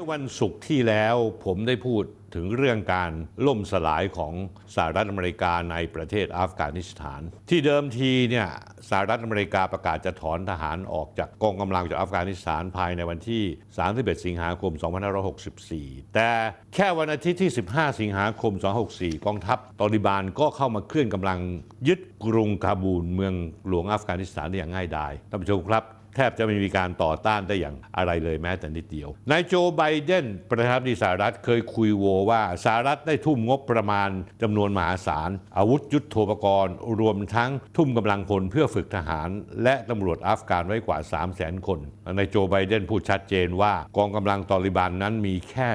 มื่อวันศุกร์ที่แล้วผมได้พูดถึงเรื่องการล่มสลายของสหรัฐอเมริกาในประเทศอัฟกานิสถาน ที่เดิมทีเนี่ยสหรัฐอเมริกาประกาศจะถอนทหารออกจากกองกำลังจากอัฟกานิสถานภายในวันที่ 31 สิงหาคม 2564 แต่แค่วันอาทิตย์ที่ 15 สิงหาคม 264 กองทัพตอริบานก็เข้ามาเคลื่อนกำลังยึดกรุงคาบูลเมืองหลวงอัฟกานิสถานได้อย่างง่ายดายท่านผู้ชมครับ แทบจะไม่มีการต่อต้านได้อย่างอะไรเลยแม้แต่นิดเดียวนายโจไบเดนประธานาธิบดีสหรัฐเคยคุยโวว่าสหรัฐได้ทุ่มงบประมาณจำนวนมหาศาล อาวุธยุทโธปกรณ์ รวมทั้งทุ่มกำลังพลเพื่อฝึกทหาร และตำรวจอัฟกานไว้กว่า 3 0 0 0 0 0 คนนายโจไบเดนพูดชัดเจนว่ากองกำลังตอริบันนั้นมีแค่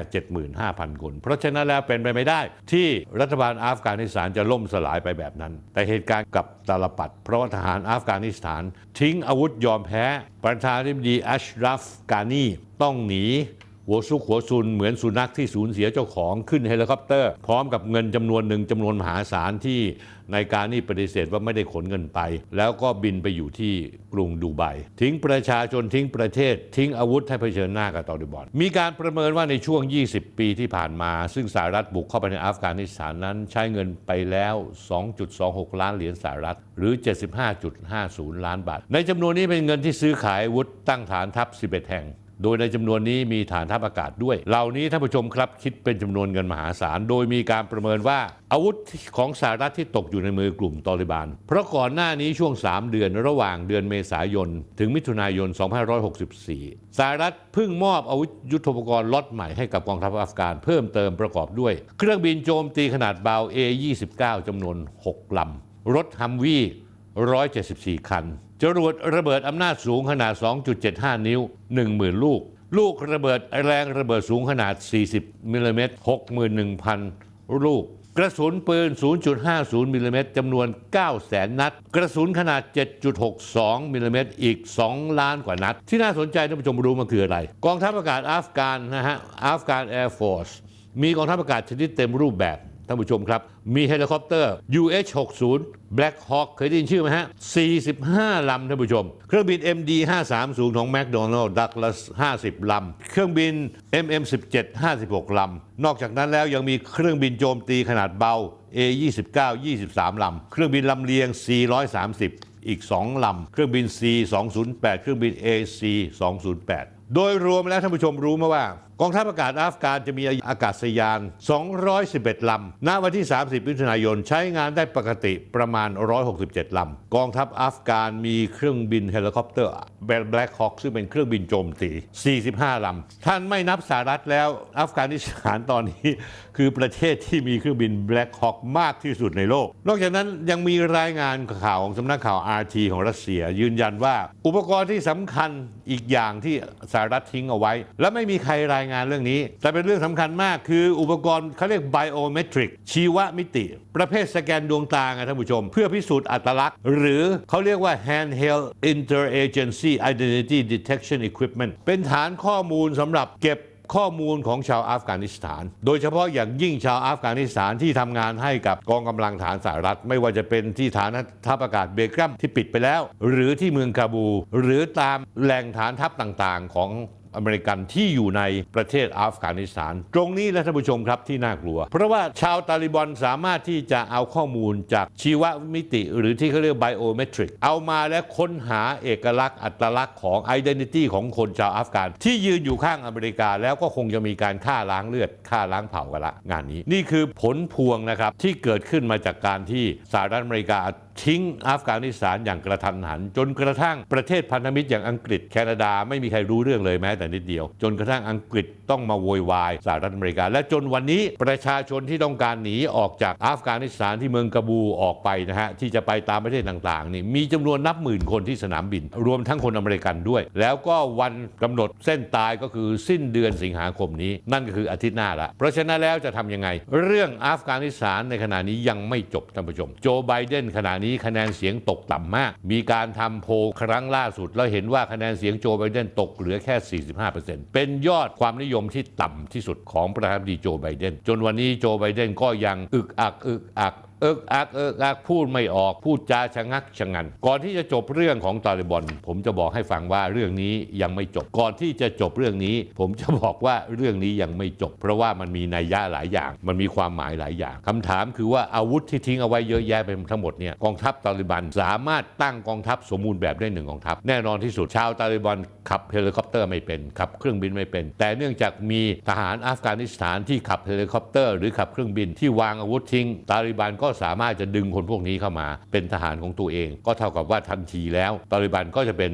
75,000 คน เพราะฉะนั้นแล้วเป็นไปไม่ได้ ที่รัฐบาลอัฟกานิสถานจะล่มสลายไปแบบนั้น แต่เหตุการณ์กับตาลปัด เพราะว่าทหารอัฟกานิสถาน ทิ้งอาวุธยอมแพ้ประธานาธิบดีอัชรัฟกานีต้องหนี หัวซุกหัวซุนเหมือนสุนัขที่สูญเสียเจ้าของขึ้นเฮลิคอปเตอร์ พร้อมกับเงินจำนวนหนึ่งจำนวนมหาศาลที่ในการนี่ปฏิเสธว่าไม่ได้ขนเงินไป แล้วก็บินไปอยู่ที่กรุงดูไบทิ้งประชาชนทิ้งประเทศ ทิ้งอาวุธให้เผชิญหน้ากับตอริบอน มีการประเมินว่าในช่วง 20 ปีที่ผ่านมา ซึ่งสหรัฐบุกเข้าไปในอัฟกานิสถานนั้น ใช้เงินไปแล้ว 2.26 ล้านเหรียญสหรัฐ หรือ 75.50 ล้านบาท ในจำนวนนี้เป็นเงินที่ซื้อขายอาวุธตั้งฐานทัพ 11 แห่ง โดยในจำนวนนี้มีฐานทัพอากาศด้วย เหล่านี้ท่านผู้ชมครับคิดเป็นจำนวนเงินมหาศาล โดยมีการประเมินว่าอาวุธของสหรัฐที่ตกอยู่ในมือกลุ่มตอริบาน เพราะก่อนหน้านี้ช่วง 3 เดือนระหว่างเดือนเมษายน ถึงมิถุนายน 2564 สหรัฐเพิ่งมอบอาวุธยุทโธปกรณ์ล็อตใหม่ให้กับกองทัพอัฟกานเพิ่มเติมประกอบด้วย เครื่องบินโจมตีขนาดเบา A-29 จำนวน 6ลำรถฮัมวี่174 คัน จรวดระเบิดอำนาจสูงขนาด 2.75 นิ้ว 10,000 ลูก ลูกระเบิดแรงระเบิดสูงขนาด 40 มิลลิเมตร 61,000 ลูก กระสุนปืน 0.50 มิลลิเมตรจำนวน 900,000 นัด กระสุนขนาด 7.62 มิลลิเมตรอีก 2 ล้านกว่านัด ที่น่าสนใจท่านผู้ชมรู้มันคืออะไร กองทัพอากาศอัฟกานนะฮะอัฟกานแอร์ฟอร์สมีกองทัพอากาศชนิดเต็มรูปแบบ ท่านผู้ชมครับ มีเฮลิคอปเตอร์ UH-60 Black Hawk เคยได้ยินชื่อไหมฮะ 45 ลำท่านผู้ชม เครื่องบิน MD 530 ของ McDonnell Douglas 50 ลำ เครื่องบิน MM17 56 ลำ นอกจากนั้นแล้วยังมีเครื่องบินโจมตีขนาดเบา A29 23 ลำ เครื่องบินลำเลียง 430 อีก 2 ลำ เครื่องบิน C208 เครื่องบิน AC208 โดยรวมแล้วท่านผู้ชมรู้มาว่า กองทัพอากาศอัฟกานจะมีอากาศยาน 211 ลำ ณ วันที่ 30มิถุนายน ใช้งานได้ปกติประมาณ 167 ลำ กองทัพอัฟกานมีเครื่องบินเฮลิคอปเตอร์แบล็กฮอ k ซึ่งเป็นเครื่องบินโจมตี 45 ลำ ท่านไม่นับสหรัฐแล้ว อัฟกานิสถานตอนนี้ คือประเทศที่มีเครื่องบิน Black Hawk มากที่สุดในโลก นอกจากนั้นยังมีรายงานข่าวของสำนักข่าว RT ของรัสเซีย ยืนยันว่า อุปกรณ์ที่สำคัญอีกอย่างที่สหรัฐทิ้งเอาไว้ และไม่มีใครรายงานเรื่องนี้ แต่เป็นเรื่องสำคัญมากคืออุปกรณ์เขาเรียก biometric ชีวมิติ ประเภทสแกนดวงตาไงท่านผู้ชม เพื่อพิสูจน์อัตลักษณ์ หรือเขาเรียกว่า handheld interagency identity detection equipment เป็นฐานข้อมูลสำหรับเก็บ ข้อมูลของชาวอัฟกานิสถาน โดยเฉพาะอย่างยิ่งชาวอัฟกานิสถานที่ทำงานให้กับกองกำลังฐานสหรัฐ ไม่ว่าจะเป็นที่ฐานทัพอากาศเบกรัมที่ปิดไปแล้ว หรือที่เมืองคาบู หรือตามแหล่งฐานทัพต่างๆ ของ อเมริกันที่อยู่ในประเทศอัฟกานิสถาน ตรงนี้แหละท่านผู้ชมครับที่น่ากลัว เพราะว่าชาวตาลิบันสามารถที่จะเอาข้อมูลจากชีวมิติ หรือที่เขาเรียกไบโอเมตริก เอามาและค้นหาเอกลักษณ์อัตลักษณ์ของไอดีนิตี้ของคนชาวอัฟกาน ที่ยืนอยู่ข้างอเมริกา แล้วก็คงจะมีการฆ่าล้างเลือดฆ่าล้างเผ่ากันละงานนี้ นี่คือผลพวงนะครับที่เกิดขึ้นมาจากการที่สหรัฐอเมริกา ทิ้งอัฟกานิสถานอย่างกระทันหัน จนกระทั่งประเทศพันธมิตรอย่างอังกฤษแคนาดาไม่มีใครรู้เรื่องเลยแม้แต่นิดเดียว จนกระทั่งอังกฤษต้องมาโวยวายสหรัฐอเมริกา และจนวันนี้ประชาชนที่ต้องการหนีออกจากอัฟกานิสถานที่เมืองกบูออกไปนะฮะที่จะไปตามประเทศต่างๆนี่มีจำนวนนับหมื่นคนที่สนามบิน รวมทั้งคนอเมริกันด้วย แล้วก็วันกำหนดเส้นตายก็คือสิ้นเดือนสิงหาคมนี้ นั่นก็คืออาทิตย์หน้าละเพราะฉะนั้นแล้วจะทำยังไง เรื่องอัฟกานิสถานในขณะนี้ยังไม่จบท่านผู้ชม โจไบเดนขณะนี้คะแนนเสียงตกต่ำมาก มีการทำโพลครั้งล่าสุด แล้วเห็นว่าคะแนนเสียงโจไบเดนตกเหลือแค่ 45%เป็นยอดความนิยมที่ต่ำที่สุดของประธานาธิบดีโจไบเดนจนวันนี้โจไบเดนก็ยังอึกอักอึกอักเอิกอักเอิกอักพูดไม่ออกพูดจาชะงักชะงัน ก่อนที่จะจบเรื่องของตาลิบันผมจะบอกให้ฟังว่าเรื่องนี้ยังไม่จบ ก่อนที่จะจบเรื่องนี้ ผมจะบอกว่าเรื่องนี้ยังไม่จบ เพราะว่ามันมีนัยยะหลายอย่าง มันมีความหมายหลายอย่างคำถามคือว่าอาวุธที่ทิ้งเอาไว้เยอะแยะไปทั้งหมดเนี่ยกองทัพตาลิบันสามารถตั้งกองทัพสมบูรณ์แบบได้หนึ่งกองทัพ แน่นอนที่สุดชาวตาลิบันขับเฮลิคอปเตอร์ไม่เป็นขับเครื่องบินไม่เป็น แต่เนื่องจากมีทหารอัฟกานิสถานที่ขับเฮลิคอปเตอร์ หรือขับเครื่องบินที่วางอาวุธทิ้งตาลิบันก็็สามารถจะดึงคนพวกนี้เข้ามาเป็นทหารของตัวเอง ก็เท่ากับว่าทันทีแล้วตาลิบันก็จะเป็น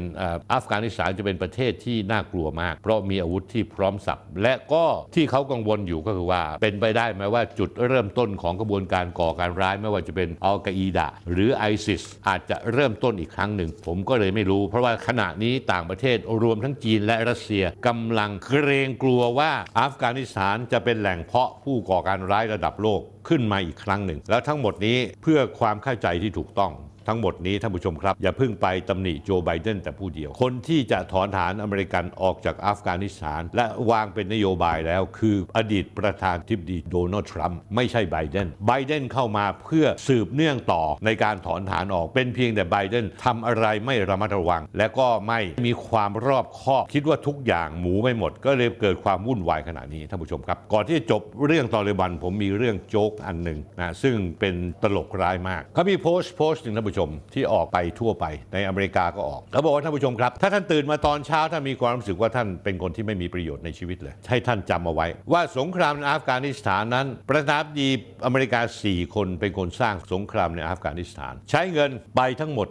อัฟกานิสถานจะเป็นประเทศที่น่ากลัวมาก เพราะมีอาวุธที่พร้อมสับและก็ที่เขากังวลอยู่ก็คือว่า เป็นไปได้ไหมว่าจุดเริ่มต้นของกระบวนการก่อการร้าย ไม่ว่าจะเป็นอัลกออีดะหรือไอซิสอาจจะเริ่มต้นอีกครั้งหนึ่ง ผมก็เลยไม่รู้ เพราะว่าขณะนี้ต่างประเทศรวมทั้งจีนและรัสเซียกำลังเกรงกลัวว่าอัฟกานิสถานจะเป็นแหล่งเพาะผู้ก่อการร้ายระดับโลกขึ้นมาอีกครั้งหนึ่ง แล้วทั้งหมดนี้เพื่อความเข้าใจที่ถูกต้อง ทั้งหมดนี้ท่านผู้ชมครับ อย่าเพิ่งไปตำหนิโจไบเดนแต่ผู้เดียว คนที่จะถอนฐานอเมริกันออกจากอัฟกานิสถาน และวางเป็นนโยบายแล้วคืออดีตประธานทิบดีโดนัลด์ทรัมป์ไม่ใช่ไบเดนไบเดนเข้ามาเพื่อสืบเนื่องต่อในการถอนฐานออกเป็นเพียงแต่ไบเดนทำอะไรไม่ระมัดระวัง และก็ไม่มีความรอบคอบคิดว่าทุกอย่างหมูไม่หมด ก็เลยเกิดความวุ่นวายขนาดนี้ท่านผู้ชมครับ ก่อนที่จะจบเรื่องตอริบันผมมีเรื่องโจ๊กอันหนึ่งนะซึ่งเป็นตลกร้ายมากเขามีโพสต์โพสต์หนึ่งท่านผู้ชมที่ออกไปทั่วไปในอเมริกาก็ออกเขาบอกว่าท่านผู้ชมครับ ถ้าท่านตื่นมาตอนเช้าท่านมีความรู้สึกว่าท่านเป็นคนที่ไม่มีประโยชน์ในชีวิตเลย ให้ท่านจำเอาไว้ ว่าสงครามในอัฟกานิสถานนั้น ประธานาธิบดีอเมริกา 4 คนเป็นคนสร้างสงครามในอัฟกานิสถาน ใช้เงินไปทั้งหมด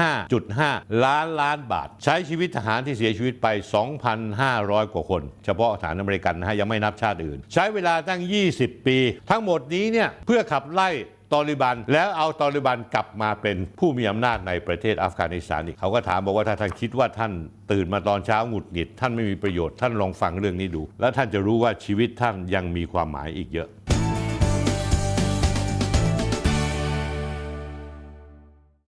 75.5 ล้านล้านบาท ใช้ชีวิตทหารที่เสียชีวิตไป 2,500 กว่าคน เฉพาะทหารอเมริกันนะฮะยังไม่นับชาติอื่น ใช้เวลาตั้ง 20 ปี ทั้งหมดนี้เนี่ยเพื่อขับไล่ ตอริบัน แล้วเอาตอริบันกลับมาเป็นผู้มีอำนาจในประเทศอัฟกานิสถานอีกเขาก็ถามบอกว่าถ้าท่านคิดว่าท่านตื่นมาตอนเช้าหงุดหงิด ท่านไม่มีประโยชน์ท่านลองฟังเรื่องนี้ดู แล้วท่านจะรู้ว่าชีวิตท่านยังมีความหมายอีกเยอะ